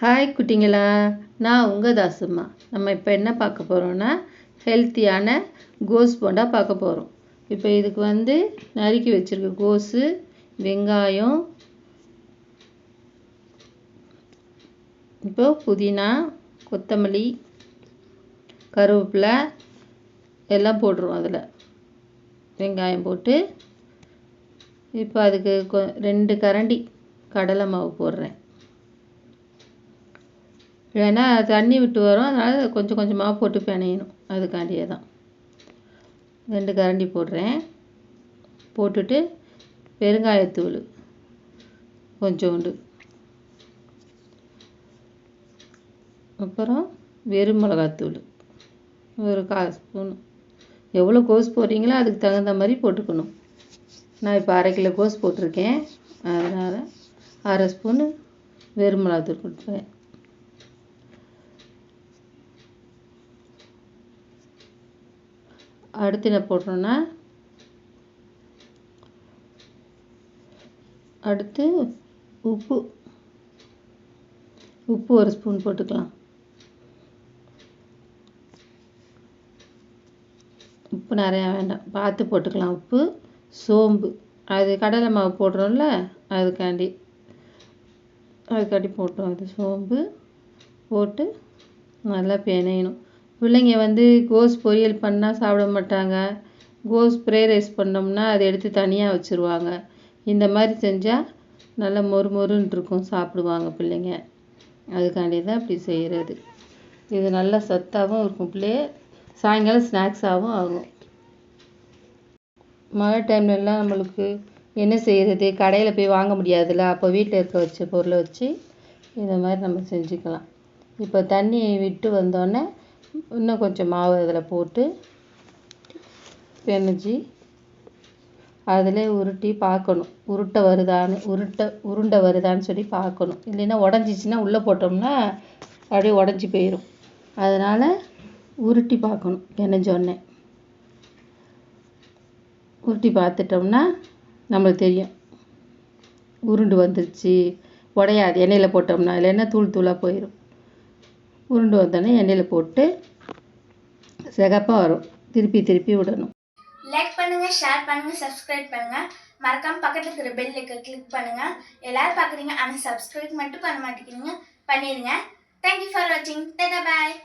Hi குட்டிங்களா. நான் உங்கள் தாசும்மா நம்ம இப்போ என்ன பார்க்க போகிறோன்னா ஹெல்த்தியான கோஸ் போண்டா பார்க்க போகிறோம் இப்போ இதுக்கு வந்து நறுக்கி வச்சுருக்க கோஸு வெங்காயம் இப்போ புதினா கொத்தமல்லி கருவேப்பிலை எல்லாம் போட்டுருவோம் அதில். வெங்காயம் போட்டு இப்போ அதுக்கு கொ ரெண்டு கரண்டி கடலை மாவு போடுறேன். ஏன்னா தண்ணி விட்டு வரும். அதனால் கொஞ்சம் கொஞ்சமாக போட்டு பிணையணும். அதுக்காண்டியே தான். ரெண்டு கரண்டி போடுறேன். போட்டுட்டு பெருங்காயத்தூள் கொஞ்சோண்டு. அப்புறம் வெறும் மிளகாத்தூள். ஒரு கால் ஸ்பூன். எவ்வளோ கோஸ் போடுறீங்களோ அதுக்கு தகுந்த மாதிரி போட்டுக்கணும். நான் இப்போ அரை கிலோ கோஸ் போட்டிருக்கேன். அதனால் அரை ஸ்பூனு வெறும் மிளகாத்தூள் கொடுத்துருவேன் அடுத்து என்ன போடுறோன்னா அடுத்து உப்பு. உப்பு ஒரு ஸ்பூன் போட்டுக்கலாம். உப்பு நிறையா வேண்டாம். பார்த்து போட்டுக்கலாம். உப்பு சோம்பு. அது கடலை மாவு போடுறோம்ல அதுக்காண்டி அதுக்காண்டி போட்டோம். அது சோம்பு போட்டு நல்லா பிணையணும். பிள்ளைங்க வந்து கோஸ் பொரியல் பண்ணால் சாப்பிட மாட்டாங்க. கோஸ் ஃப்ரை ரைஸ் பண்ணோம்னா அதை எடுத்து தனியாக வச்சுருவாங்க. இந்த மாதிரி செஞ்சால் நல்லா மொறு மொறுன்னு இருக்கும் சாப்பிடுவாங்க பிள்ளைங்க. அதுக்காண்டி தான் இப்படி செய்கிறது இது நல்லா சத்தாகவும் இருக்கும் பிள்ளையே. சாயங்காலம் ஸ்நாக்ஸாகவும் ஆகும் மழை டைம்லலாம் நம்மளுக்கு என்ன செய்கிறது கடையில் போய் வாங்க முடியாதுல்ல. அப்போ வீட்டில் இருக்க வச்ச பொருளை வச்சு இந்த மாதிரி நம்ம செஞ்சுக்கலாம். இப்போ தண்ணி விட்டு வந்தோடனே இன்னும் கொஞ்சம் மாவு அதில் போட்டு பெனஞ்சி அதில் உருட்டி பார்க்கணும். உருட்டை வருதான்னு உருட்டை உருண்டை வருதான்னு சொல்லி பார்க்கணும். இல்லைன்னா உடஞ்சிச்சின்னா உள்ளே போட்டோம்னா அப்படியே உடஞ்சி போயிடும் அதனால் உருட்டி பார்க்கணும் பெனஞ்சோடனே உருட்டி பார்த்துட்டோம்னா நம்மளுக்கு தெரியும். உருண்டு வந்துருச்சு. உடையாது. எண்ணெயில் போட்டோம்னா. இல்லைன்னா தூள் தூளாக போயிடும் உருண்டு வந்தோடனே எண்ணெயில் போட்டு சிகப்பாக வரும். திருப்பி திருப்பி விடணும். லைக் பண்ணுங்கள் ஷேர் பண்ணுங்கள் சப்ஸ்கிரைப் பண்ணுங்கள் மறக்காம பக்கத்தில் இருக்கிற பெல் கிளிக் பண்ணுங்கள் எல்லோரும் பார்க்குறீங்க ஆனால் சப்ஸ்கிரைப் மட்டும் பண்ண மாட்டேங்கிறீங்க. பண்ணிடுங்க. தேங்க்யூ ஃபார் வாட்சிங் டாடா பாய்